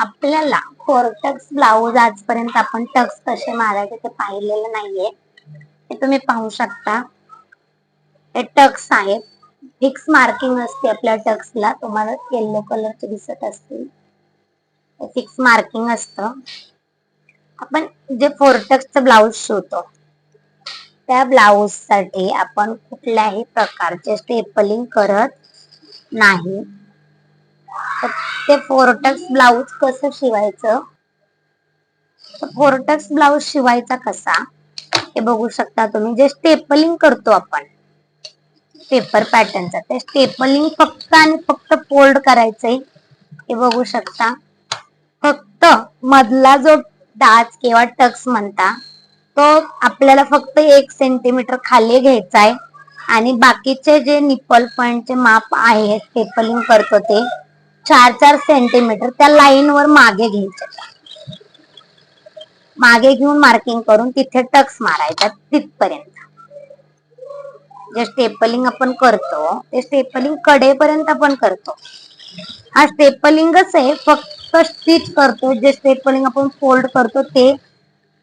आपल्याला फोरटक्स ब्लाऊज आजपर्यंत आपण टक्स कसे मारायचे ते पाहिलेलं नाहीये. हे तुम्ही पाहू शकता. हे टक्स आहेत फिक्स मार्किंग असते आपल्या टक्सला. तुम्हाला येल्लो कलरचे दिसत असतील. फिक्स मार्किंग असतं. आपण जे फोरटक्सचं ब्लाऊज शिवतो त्या ब्लाऊजसाठी आपण कुठल्याही प्रकारचे स्टेपलिंग करत नाही. ते फोरटक्स ब्लाऊज कसं शिवायचं? फोरटक्स ब्लाऊज शिवायचा कसा? हे बघू शकता तुम्ही. जे स्टेपलिंग करतो आपण पेपर पॅटर्नचा ते स्टेपलिंग फक्त आणि फक्त फोल्ड करायचंय. हे बघू शकता. फक्त मधला जो डाच किंवा टक्स म्हणता तो आपल्याला फक्त एक सेंटीमीटर खाली घ्यायचा आहे आणि बाकीचे जे निपल पॉइंटचे माप आहे स्टेपलिंग करतो ते चार चार सेंटीमीटर त्या लाईन वर मागे घ्यायचे. मागे घेऊन मार्किंग करून तिथे टक्स मारायचा तिथपर्यंत. जे स्टेपलिंग आपण करतो ते स्टेपलिंग कडेपर्यंत आपण करतो. हा स्टेपलिंगच आहे फक्त स्टिच करतो जे स्टेपलिंग आपण फोल्ड करतो ते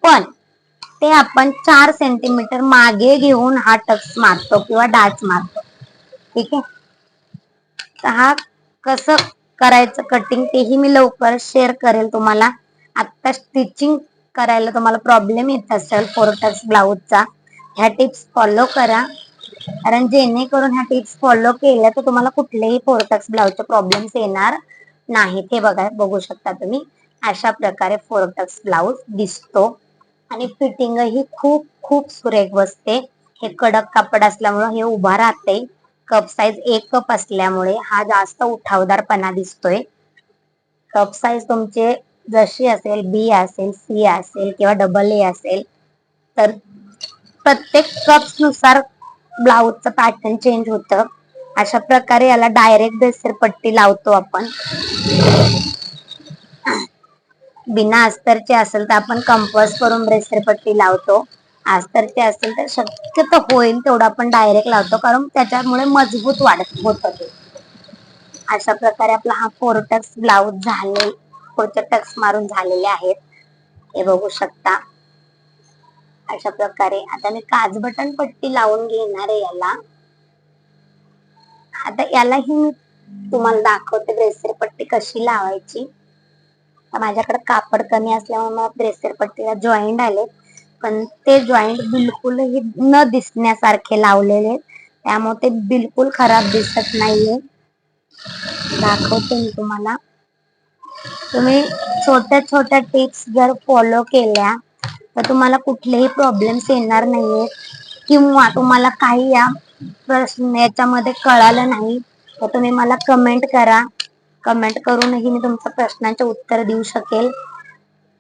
पण ते आपण चार सेंटीमीटर मागे घेऊन हा टक्स मारतो किंवा डाच मारतो. ठीक आहे? हा कसं करायचं कटिंग तेही मी लवकर शेअर करेल तुम्हाला. आत्ता स्टिचिंग करायला तुम्हाला प्रॉब्लेम येत असेल फोरटक्स ब्लाऊजचा ह्या टिप्स फॉलो करा. कारण जेणेकरून ह्या टिप्स फॉलो केल्या तर तुम्हाला कुठलेही फोरटक्स ब्लाऊजचे प्रॉब्लेम्स येणार नाहीत. हे बघा बघू शकता तुम्ही. अशा प्रकारे फोरटक्स ब्लाऊज दिसतो. आणि फिटिंग ही खूप खूप सुरेख बसते. हे कडक कापड असल्यामुळे हे उभा राहते कप साईज एक कप असल्यामुळे हा जास्त उठावदारपणा दिसतोय. कप साईज तुमचे जशी असेल बी असेल सी असेल किंवा डबल ए असेल तर प्रत्येक कप्सनुसार ब्लाऊजचं पॅटर्न चेंज होतं. अशा प्रकारे याला डायरेक्ट बेसर पट्टी लावतो आपण. बिना अस्तरचे असेल तर आपण कंपोज करून ब्रेसर पट्टी लावतो. आज तर ते असेल तर शक्यतो होईल तेवढं आपण डायरेक्ट लावतो. कारण त्याच्यामुळे मजबूत वाढत होत ते. अशा प्रकारे आपला हा फोर टक्स ब्लाऊज झाले फोरचे टक्स मारून झालेले आहेत. हे बघू शकता. अशा प्रकारे आता मी काज बटन पट्टी लावून घेणार आहे याला. आता यालाही मी तुम्हाला दाखवते ब्रेसर पट्टी कशी लावायची. माझ्याकडे कापड कमी असल्यामुळे मला ब्रेसर पट्टीला जॉईंट आले पण ते जॉईंट बिलकुलही न दिसण्यासारखे लावलेले त्यामुळे ते बिलकुल खराब दिसत नाहीये. दाखवते मी तुम्हाला. तुम्ही छोट्या छोट्या टिप्स जर फॉलो केल्या तर तुम्हाला कुठलेही प्रॉब्लेम्स येणार नाहीये. किंवा तुम्हाला काही या प्रश्न याच्यामध्ये कळालं नाही तर तुम्ही मला कमेंट करा. कमेंट करूनही मी तुमच्या प्रश्नांचे उत्तर देऊ शकेल.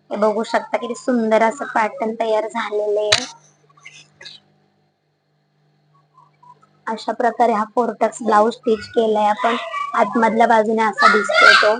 हे बघू शकता किती सुंदर असं पॅटर्न तयार झालेले आहे. अशा प्रकारे हा कोर्टक्स ब्लाऊज स्टिच केलाय आपण. आतमधल्या बाजूने असा दिसतोय तो.